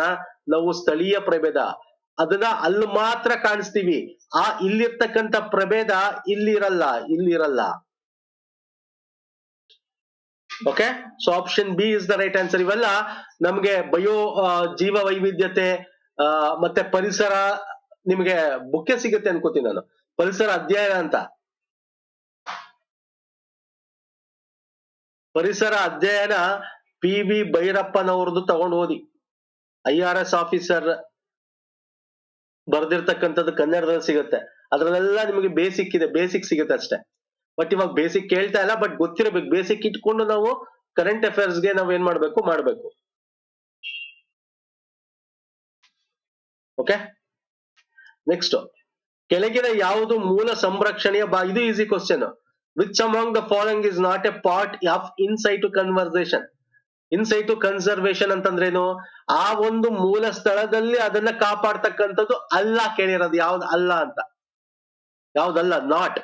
ನಾವು ಸ್ಥಳೀಯ ಪ್ರಭೇದ. ಅದನ್ನ ಅಲ್ಲಿ ಮಾತ್ರ ಕಾಣಿಸ್ತೀವಿ. ಆ ಇಲ್ಲಿರ್ತಕ್ಕಂಥ ಪ್ರಭೇದ ಇಲ್ಲಿರಲ್ಲ ಇಲ್ಲಿರಲ್ಲ okay so option B is the right answer ಇವೆಲ್ಲ ನಮ್ಗೆ ಬಯೋ ಜೀವ ವೈವಿಧ್ಯತೆ ಮತ್ತೆ ಪರಿಸರ ನಿಮ್ಗೆ ಬುಕ್ಕೆ ಸಿಗುತ್ತೆ ಅನ್ಕೋತೀನಿ ನಾನು. ಪರಿಸರ ಅಧ್ಯಯನ ಅಂತ. ಪರಿಸರ ಅಧ್ಯಯನ ಪಿ ವಿ ಭೈರಪ್ಪನವ್ರದ್ದು ತಗೊಂಡು ಓದಿ. ಐ ಆರ್ ಎಸ್ ಆಫೀಸರ್ ಬರ್ದಿರ್ತಕ್ಕಂಥದ್ದು ಕನ್ನಡದಲ್ಲಿ ಸಿಗುತ್ತೆ. ಅದರಲ್ಲೆಲ್ಲ ನಿಮಗೆ ಬೇಸಿಕ್ ಇದೆ, ಬೇಸಿಕ್ ಸಿಗುತ್ತೆ ಅಷ್ಟೇ. ಬಟ್ ಇವಾಗ ಬೇಸಿಕ್ ಕೇಳ್ತಾ ಇಲ್ಲ ಬಟ್ ಗೊತ್ತಿರಬೇಕು. ಬೇಸಿಕ್ ಇಟ್ಕೊಂಡು ನಾವು ಕರೆಂಟ್ ಅಫೇರ್ಸ್ಗೆ ನಾವು ಏನ್ ಮಾಡ್ಬೇಕು ಮಾಡ್ಬೇಕು. ಓಕೆ ನೆಕ್ಸ್ಟ್ ಕೆಳಗಿನ ಯಾವುದು ಮೂಲ ಸಂರಕ್ಷಣೆಯ ಬಾ, ಇದು easy question which among the following is not a part of insight conversation insight conservation ಅಂತಂದ್ರೇನು? ಆ ಒಂದು ಮೂಲ ಸ್ಥಳದಲ್ಲಿ ಅದನ್ನ ಕಾಪಾಡ್ತಕ್ಕಂಥದ್ದು ಅಲ್ಲ ಕೇಳಿರೋದು. ಯಾವ್ದು ಅಲ್ಲ ಅಂತ? ಯಾವ್ದಲ್ಲ? ನಾಟ್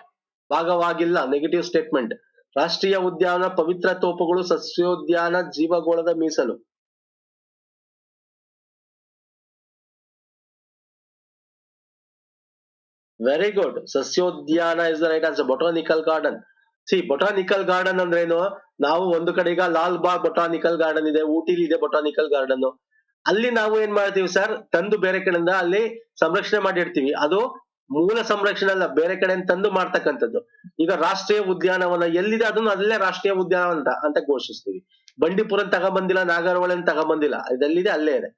ಭಾಗವಾಗಿಲ್ಲ. ನೆಗೆಟಿವ್ ಸ್ಟೇಟ್ಮೆಂಟ್ ರಾಷ್ಟ್ರೀಯ ಉದ್ಯಾನ ಪವಿತ್ರ ತೋಪುಗಳು ಸಸ್ಯೋದ್ಯಾನ ಜೀವಗೋಳದ ಮೀಸಲು. Very good ಸಸ್ಯೋದ್ಯಾನ is the right answer botanical garden C botanical garden ಅಂದ್ರೇನು? ನಾವು ಒಂದು ಕಡೆ ಈಗ ಲಾಲ್ ಬಾಗ್ ಬೊಟಾನಿಕಲ್ ಗಾರ್ಡನ್ ಇದೆ, ಊಟಿಲಿ ಇದೆ ಬೊಟಾನಿಕಲ್ ಗಾರ್ಡನ್ ಅಲ್ಲಿ ನಾವು ಏನ್ ಮಾಡ್ತೀವಿ ಸರ್ ತಂದು ಬೇರೆ ಕಡೆಯಿಂದ ಅಲ್ಲಿ ಸಂರಕ್ಷಣೆ ಮಾಡಿರ್ತೀವಿ. ಅದು ಮೂಲ ಸಂರಕ್ಷಣೆ ಅಲ್ಲ, ಬೇರೆ ಕಡೆ ತಂದು ಮಾಡ್ತಕ್ಕಂಥದ್ದು. ಈಗ ರಾಷ್ಟ್ರೀಯ ಉದ್ಯಾನವನ ಎಲ್ಲಿದೆ ಅದನ್ನ ಅಲ್ಲೇ ರಾಷ್ಟ್ರೀಯ ಉದ್ಯಾನವನ ಅಂತ ಘೋಷಿಸ್ತೀವಿ. ಬಂಡೀಪುರ ತಗೊಂಬಂದಿಲ್ಲ ನಾಗರಹೊಳೆನ್ ತಗೊಂಬಂದಿಲ್ಲ, ಇದೆಲ್ಲಿದೆ ಅಲ್ಲೇ ಇದೆ.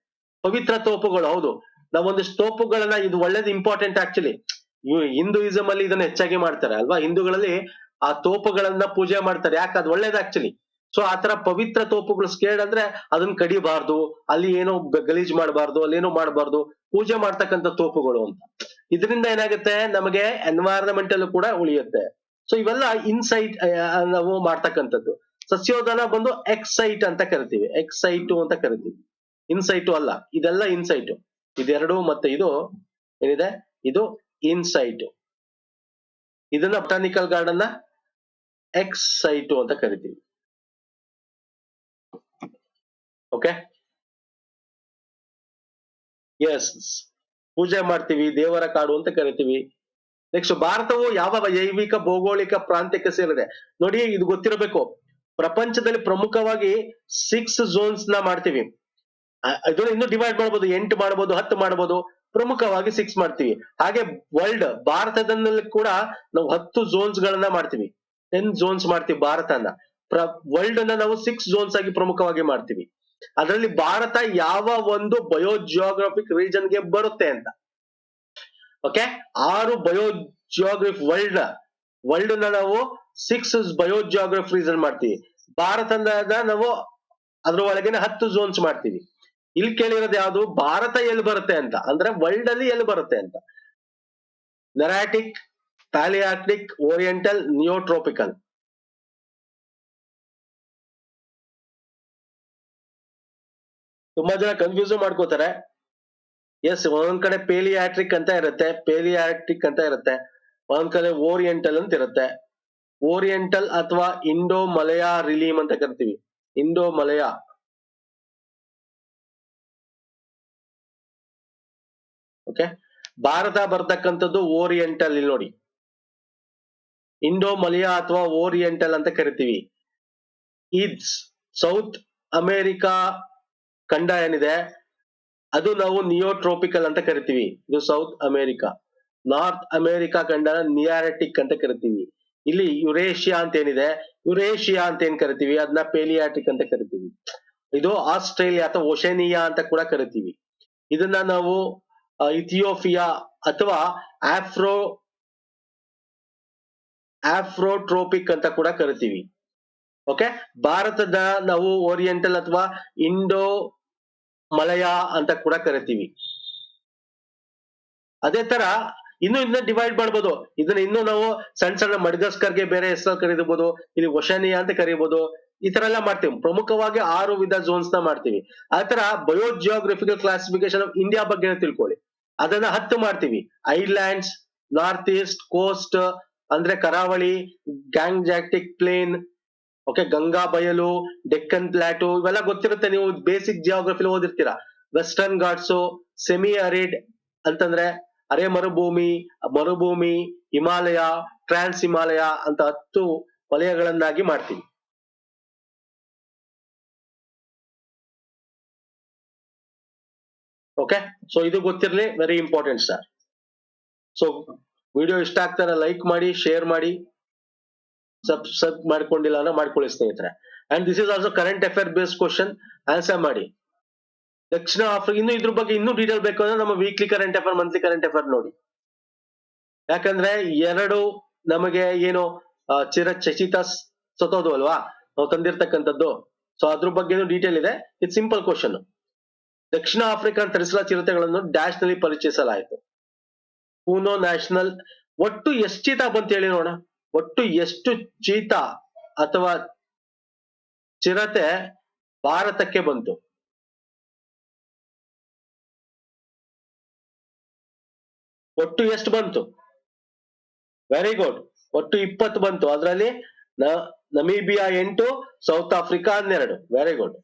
ಪವಿತ್ರ ತೋಪುಗಳು, ಹೌದು. ನಾವೊಂದಿಷ್ಟು ತೋಪುಗಳನ್ನ, ಇದು ಒಳ್ಳೇದು ಇಂಪಾರ್ಟೆಂಟ್ ಆಕ್ಚುಲಿ ಹಿಂದೂಯಿಸಂ ಅಲ್ಲಿ ಇದನ್ನ ಹೆಚ್ಚಾಗಿ ಮಾಡ್ತಾರೆ ಅಲ್ವಾ? ಹಿಂದೂಗಳಲ್ಲಿ ಆ ತೋಪುಗಳನ್ನ ಪೂಜೆ ಮಾಡ್ತಾರೆ. ಯಾಕೆ? ಅದು ಒಳ್ಳೇದು ಆಕ್ಚುಲಿ ಸೊ ಆತರ ಪವಿತ್ರ ತೋಪುಗಳು ಸ್ಕೇಡ್ ಅಂದ್ರೆ ಅದನ್ನ ಕಡಿಬಾರ್ದು. ಅಲ್ಲಿ ಏನೋ ಗಲೀಜ್ ಮಾಡಬಾರ್ದು, ಅಲ್ಲಿ ಏನೋ ಮಾಡಬಾರ್ದು. ಪೂಜೆ ಮಾಡ್ತಕ್ಕಂಥ ತೋಪುಗಳು ಅಂತ. ಇದರಿಂದ ಏನಾಗುತ್ತೆ? ನಮಗೆ ಎನ್ವೈರನ್ಮೆಂಟಲ್ ಕೂಡ ಉಳಿಯುತ್ತೆ. ಸೊ ಇವೆಲ್ಲ ಇನ್ಸೈಟ್ ನಾವು ಮಾಡ್ತಕ್ಕಂಥದ್ದು. ಸಸ್ಯೋದನ ಬಂದು ಎಕ್ಸೈಟ್ ಅಂತ ಕರಿತೀವಿ. ಎಕ್ಸೈಟು ಅಂತ ಕರಿತೀವಿ. ಇನ್ಸೈಟು ಅಲ್ಲ. ಇದೆಲ್ಲ ಇನ್ಸೈಟು ಇದೆರಡು ಮತ್ತೆ ಇದು ಏನಿದೆ? ಇದು ಇನ್ಸೈಟು ಇದನ್ನ ಬಟಾನಿಕಲ್ ಗಾರ್ಡನ್ನ ಎಕ್ಸೈಟು ಅಂತ ಕರಿತೀವಿ. ಓಕೆ ಎಸ್ ಪೂಜೆ ಮಾಡ್ತೀವಿ, ದೇವರ ಕಾಡು ಅಂತ ಕರಿತೀವಿ. ನೆಕ್ಸ್ಟ್ ಭಾರತವು ಯಾವ ಜೈವಿಕ ಭೌಗೋಳಿಕ ಪ್ರಾಂತ್ಯಕ್ಕೆ ಸೇರಿದೆ? ನೋಡಿ, ಇದು ಗೊತ್ತಿರಬೇಕು. ಪ್ರಪಂಚದಲ್ಲಿ ಪ್ರಮುಖವಾಗಿ ಸಿಕ್ಸ್ ಝೋನ್ಸ್ನ ಮಾಡ್ತೀವಿ. ಇದನ್ನ ಇನ್ನು ಡಿವೈಡ್ ಮಾಡ್ಬೋದು, ಎಂಟು ಮಾಡ್ಬೋದು, ಹತ್ತು ಮಾಡ್ಬೋದು, ಪ್ರಮುಖವಾಗಿ ಸಿಕ್ಸ್ ಮಾಡ್ತೀವಿ. ಹಾಗೆ ವರ್ಲ್ಡ್ ಭಾರತದಲ್ಲಿ ಕೂಡ ನಾವು ಹತ್ತು ಝೋನ್ಸ್ ಗಳನ್ನ ಮಾಡ್ತೀವಿ. ಟೆನ್ ಝೋನ್ಸ್ ಮಾಡ್ತೀವಿ ಭಾರತನ. ವರ್ಲ್ಡ್ ಅನ್ನ ನಾವು ಸಿಕ್ಸ್ ಝೋನ್ಸ್ ಆಗಿ ಪ್ರಮುಖವಾಗಿ ಮಾಡ್ತೀವಿ. ಅದರಲ್ಲಿ ಭಾರತ ಯಾವ ಒಂದು ಬಯೋಜಿಯೋಗ್ರಫಿಕ್ ರೀಜನ್ಗೆ ಬರುತ್ತೆ ಅಂತ. ಓಕೆ ಆರು ಬಯೋಜಿಯೋಗ್ರಫಿ ವರ್ಲ್ಡ್ ವರ್ಲ್ಡ್ನ ನಾವು ಸಿಕ್ಸ್ ಬಯೋಜಿಯೋಗ್ರಫಿ ರೀಸನ್ ಮಾಡ್ತೀವಿ. ಭಾರತದ ನಾವು ಅದ್ರ ಒಳಗಿನ ಹತ್ತು ಝೋನ್ಸ್ ಮಾಡ್ತೀವಿ. ಇಲ್ಲಿ ಕೇಳಿರೋದು ಯಾವುದು? ಭಾರತ ಎಲ್ಲಿ ಬರುತ್ತೆ ಅಂತ. ಅಂದ್ರೆ ವರ್ಲ್ಡ್ ಅಲ್ಲಿ ಎಲ್ಲಿ ಬರುತ್ತೆ ಅಂತ. ನೆರಾಟಿಕ್ ಪ್ಯಾಲಿಯಾಟಿಕ್ ಓರಿಯೆಂಟಲ್ ನಿಯೋಟ್ರೋಪಿಕಲ್ ತುಂಬಾ ಜನ ಕನ್ಫ್ಯೂಸ್ ಮಾಡ್ಕೋತಾರೆ. ಎಸ್ ಒಂದೊಂದ್ ಕಡೆ ಪೇಲಿಯಾಟ್ರಿಕ್ ಅಂತ ಇರುತ್ತೆ ಪೇಲಿಯಾಟ್ರಿಕ್ ಅಂತ ಇರುತ್ತೆ. ಒಂದೊಂದ್ ಕಡೆ ಓರಿಯೆಂಟಲ್ ಅಂತ ಇರುತ್ತೆ. ಓರಿಯೆಂಟಲ್ ಅಥವಾ ಇಂಡೋ ಮಲಯಾ ರಿಲೀಮ್ ಅಂತ ಕರಿತೀವಿ. ಇಂಡೋ ಮಲಯಾ ಓಕೆ ಭಾರತ ಬರ್ತಕ್ಕಂಥದ್ದು ಓರಿಯೆಂಟಲ್ ಇಲ್ಲಿ ನೋಡಿ. ಇಂಡೋ ಮಲಯಾ ಅಥವಾ ಓರಿಯೆಂಟಲ್ ಅಂತ ಕರಿತೀವಿ. ಈ ಸೌತ್ ಅಮೆರಿಕಾ ಖಂಡ ಏನಿದೆ? ಅದು ನಾವು ನಿಯೋಟ್ರೋಪಿಕಲ್ ಅಂತ ಕರಿತೀವಿ. ಇದು ಸೌತ್ ಅಮೆರಿಕಾ ನಾರ್ತ್ ಅಮೆರಿಕಾ ಖಂಡ ನಿಯಾರೆಟಿಕ್ ಅಂತ ಕರಿತೀವಿ. ಇಲ್ಲಿ ಯುರೇಷಿಯಾ ಅಂತ ಏನಿದೆ? ಯುರೇಷಿಯಾ ಅಂತ ಏನ್ ಕರಿತೀವಿ? ಅದನ್ನ ಪೇಲಿಯಾಟಿಕ್ ಅಂತ ಕರಿತೀವಿ. ಇದು ಆಸ್ಟ್ರೇಲಿಯಾ ಅಥವಾ ಒಶೇನಿಯಾ ಅಂತ ಕೂಡ ಕರಿತೀವಿ. ಇದನ್ನ ನಾವು ಇಥಿಯೋಫಿಯಾ ಅಥವಾ ಆಫ್ರೋ ಆಫ್ರೋಟ್ರೋಪಿಕ್ ಅಂತ ಕೂಡ ಕರಿತೀವಿ. ಓಕೆ ಭಾರತದ ನಾವು ಓರಿಯೆಂಟಲ್ ಅಥವಾ ಇಂಡೋ ಮಲಯ ಅಂತ ಕೂಡ ಕರಿತೀವಿ. ಅದೇ ತರ ಇನ್ನು ಇದನ್ನ ಡಿವೈಡ್ ಮಾಡ್ಬೋದು. ಇದನ್ನ ಇನ್ನು ನಾವು ಸಣ್ಣ ಸಣ್ಣ ಮಡ್ಗಸ್ಕರ್ಗೆ ಬೇರೆ ಹೆಸರು ಕರೀಬಹುದು ಇಲ್ಲಿ ಒಶಾನಿಯಾ ಅಂತ ಕರೀಬಹುದು ಈ ತರ ಎಲ್ಲ ಮಾಡ್ತೀವಿ. ಪ್ರಮುಖವಾಗಿ ಆರು ವಿಧ ಝೋನ್ಸ್ನ ಮಾಡ್ತೀವಿ. ಆ ತರ ಬಯೋಜಿಯೋಗ್ರಫಿಕಲ್ ಕ್ಲಾಸಿಫಿಕೇಶನ್ ಆಫ್ ಇಂಡಿಯಾ ಬಗ್ಗೆ ತಿಳ್ಕೊಳ್ಳಿ. ಅದನ್ನ ಹತ್ತು ಮಾಡ್ತೀವಿ. ಐಲ್ಯಾಂಡ್ಸ್ ನಾರ್ತ್ ಈಸ್ಟ್ ಕೋಸ್ಟ್ ಅಂದ್ರೆ ಕರಾವಳಿ ಗ್ಯಾಂಗ್ಜಾಕ್ಟಿಕ್ ಪ್ಲೇನ್ ಓಕೆ ಗಂಗಾ ಬಯಲು ಡೆಕ್ಕನ್ ಪ್ಲಾಟು ಇವೆಲ್ಲ ಗೊತ್ತಿರುತ್ತೆ. ನೀವು ಬೇಸಿಕ್ ಜಿಯೋಗ್ರಫಿಲಿ ಓದಿರ್ತೀರಾ. ವೆಸ್ಟರ್ನ್ ಘಾಟ್ಸು ಸೆಮಿ ಅರಿಡ್ ಅಂತಂದ್ರೆ ಅರೆ ಮರುಭೂಮಿ ಮರುಭೂಮಿ, ಹಿಮಾಲಯ ಟ್ರಾನ್ಸ್ ಹಿಮಾಲಯ ಅಂತ ಹತ್ತು ವಲಯಗಳನ್ನಾಗಿ ಮಾಡ್ತೀವಿ. ಓಕೆ ಸೊ ಇದು ಗೊತ್ತಿರಲಿ very important sir so video ಇಷ್ಟ ಆಗ್ತಾರೆ ಲೈಕ್ ಮಾಡಿ ಶೇರ್ ಮಾಡಿ. ಸಬ್ಸ್ಕ್ರೈಬ್ ಮಾಡ್ಕೊಂಡಿಲ್ಲ ಅಂದ್ರೆ ಮಾಡ್ಕೊಳ್ಳಿ ಸ್ನೇಹಿತರೆ. And this is also current affair based question answer ಮಾಡಿ. ದಕ್ಷಿಣ ಆಫ್ರಿಕಾ ಇನ್ನು ಇದ್ರ ಬಗ್ಗೆ ಇನ್ನೂ ಡೀಟೇಲ್ ಬೇಕು ಅಂದ್ರೆ ನಮ್ಮ weekly current affair monthly current affair ನೋಡಿ. ಯಾಕಂದ್ರೆ ಎರಡು ನಮಗೆ ಏನು ಚಿರ ಚಚಿತ ಸತೋದು ಅಲ್ವಾ? ನಾವು ತಂದಿರ್ತಕ್ಕಂಥದ್ದು. ಸೊ ಅದ್ರ ಬಗ್ಗೆನೂ ಡೀಟೇಲ್ ಇದೆ. ಇದು ಸಿಂಪಲ್ ಕ್ವಶನ್ ದಕ್ಷಿಣ ಆಫ್ರಿಕಾ ತರಿಸಲ ಚಿರತೆಗಳನ್ನು ಡ್ಯಾಶ್ನಲ್ಲಿ ಪರಿಚಯಿಸಲಾಯಿತು. ಪೂನೋ ನ್ಯಾಷನಲ್ ಒಟ್ಟು ಎಷ್ಟು ಚೀತಾ ಬಂತ ಹೇಳಿ ನೋಡ ಒಟ್ಟು ಎಷ್ಟು ಚೀತಾ ಅಥವಾ ಚಿರತೆ ಭಾರತಕ್ಕೆ ಬಂತು? ಒಟ್ಟು ಎಷ್ಟು ಬಂತು? ವೆರಿ ಗುಡ್ ಒಟ್ಟು ಇಪ್ಪತ್ತು ಬಂತು. ಅದರಲ್ಲಿ ನಮೀಬಿಯಾ ಎಂಟು, ಸೌತ್ ಆಫ್ರಿಕಾ ಹನ್ನೆರಡು. ವೆರಿ ಗುಡ್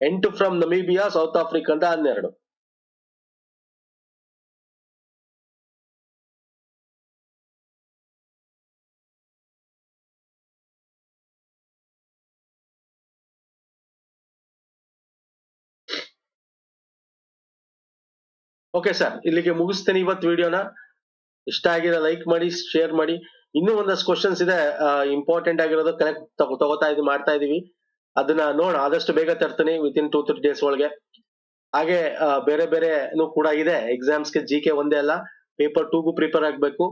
ಎಂಟು ಫ್ರಮ್ ನಮೀಬಿಯಾ ಸೌತ್ ಆಫ್ರಿಕಾ ಅಂತ ಹನ್ನೆರಡು. ಓಕೆ ಸರ್ ಇಲ್ಲಿಗೆ ಮುಗಿಸ್ತೇನೆ ಇವತ್ತು ವಿಡಿಯೋನ ಇಷ್ಟ ಆಗಿದೆ ಲೈಕ್ ಮಾಡಿ ಶೇರ್ ಮಾಡಿ. ಇನ್ನೂ ಒಂದಷ್ಟು ಕ್ವಶನ್ಸ್ ಇದೆ ಇಂಪಾರ್ಟೆಂಟ್ ಆಗಿರೋದು ಕನೆಕ್ಟ್ ತಗೋತಾ ಇದ್ದೀವಿ ಮಾಡ್ತಾ ಇದೀವಿ. ಅದನ್ನ ನೋಡ, ಆದಷ್ಟು ಬೇಗ ತರ್ತೀನಿ within two three days ಒಳಗೆ. ಹಾಗೆ ಬೇರೆ ಬೇರೆನೂ ಕೂಡ ಇದೆ. ಎಕ್ಸಾಮ್ಸ್ಗೆ ಜಿ ಕೆ ಒಂದೇ ಅಲ್ಲ. ಪೇಪರ್ ಟೂಗೂ ಪ್ರಿಪೇರ್ ಆಗಬೇಕು.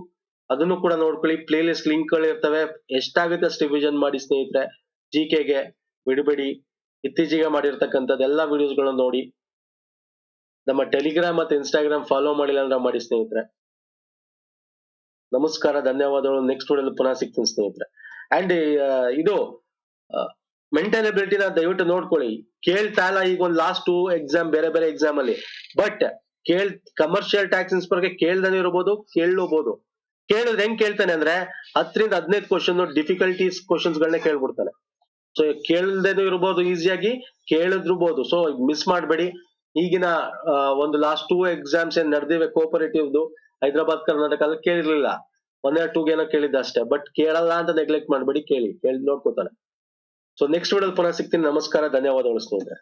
ಅದನ್ನು ಕೂಡ ನೋಡ್ಕೊಳ್ಳಿ. ಪ್ಲೇ ಲಿಸ್ಟ್ ಲಿಂಕ್ಗಳು ಇರ್ತವೆ. ಎಷ್ಟಾಗುತ್ತೆ ಅಷ್ಟು ರಿವಿಷನ್ ಮಾಡಿ ಸ್ನೇಹಿತರೆ. ಜಿ ಕೆಗೆ ಬಿಡಬೇಡಿ. ಇತ್ತೀಚೆಗೆ ಮಾಡಿರ್ತಕ್ಕಂಥದ್ದು ಎಲ್ಲ ವಿಡಿಯೋಸ್ಗಳನ್ನ ನೋಡಿ. ನಮ್ಮ ಟೆಲಿಗ್ರಾಮ್ ಮತ್ತೆ ಇನ್ಸ್ಟಾಗ್ರಾಮ್ ಫಾಲೋ ಮಾಡಿಲ್ಲ ಅಂದ್ರೆ ಮಾಡಿ ಸ್ನೇಹಿತರೆ. ನಮಸ್ಕಾರ, ಧನ್ಯವಾದಗಳು. ನೆಕ್ಸ್ಟ್ ವಿಡಿಯೋದಲ್ಲಿ ಪುನಃ ಸಿಗ್ತೀನಿ ಸ್ನೇಹಿತರೆ. ಅಂಡ್ ಇದು ಮೆಂಟಲ್ ಎಬಿಲಿಟಿನ ದಯವಿಟ್ಟು ನೋಡ್ಕೊಳ್ಳಿ. ಕೇಳ್ತಾ ಇಲ್ಲ ಈಗ ಒಂದು ಲಾಸ್ಟ್ ಟೂ ಎಕ್ಸಾಮ್ ಬೇರೆ ಬೇರೆ ಎಕ್ಸಾಮ್ ಅಲ್ಲಿ. ಬಟ್ ಕೇಳ್ ಕಮರ್ಷಿಯಲ್ ಟ್ಯಾಕ್ಸ್ ಇನ್ಸ್ಪರ್ಗೆ ಕೇಳ್ದಾನೆ ಇರಬಹುದು ಕೇಳಬಹುದು ಕೇಳಿದ್ರೆ ಹೆಂಗ್ ಕೇಳ್ತಾನೆ ಅಂದ್ರೆ, ಹತ್ತರಿಂದ ಹದಿನೈದು ಕ್ವಶನ್ ಡಿಫಿಕಲ್ಟೀಸ್ ಕ್ವಶನ್ಸ್ ಗಳನ್ನ ಕೇಳ್ಬಿಡ್ತಾನೆ. ಸೊ ಕೇಳದೇನು ಇರ್ಬೋದು ಈಸಿಯಾಗಿ ಕೇಳಿದ್ರಬಹುದು ಸೊ ಮಿಸ್ ಮಾಡಬೇಡಿ. ಈಗಿನ ಒಂದು ಲಾಸ್ಟ್ ಟೂ ಎಕ್ಸಾಮ್ಸ್ ಏನ್ ನಡೆದಿವೆ ಕೋಪರೇಟಿವ್ದು ಹೈದರಾಬಾದ್, ಕರ್ನಾಟಕ ಅಲ್ಲಿ ಕೇಳಿರ್ಲಿಲ್ಲ. ಒನ್ ಆರ್ ಟೂ ಏನೋ ಕೇಳಿದ್ದ ಅಷ್ಟೇ. ಬಟ್ ಕೇಳಲ್ಲ ಅಂತ ನೆಗ್ಲೆಕ್ಟ್ ಮಾಡ್ಬೇಡಿ, ಕೇಳಿ. ಕೇಳಿ ನೋಡ್ಕೋತಾರೆ ಸೊ ನೆಕ್ಸ್ಟ್ ವಿಡಿಯೋ ಪುನಃ ಸಿಗ್ತೀನಿ. ನಮಸ್ಕಾರ, ಧನ್ಯವಾದಗಳು ಸ್ನೇಹಿತರೆ.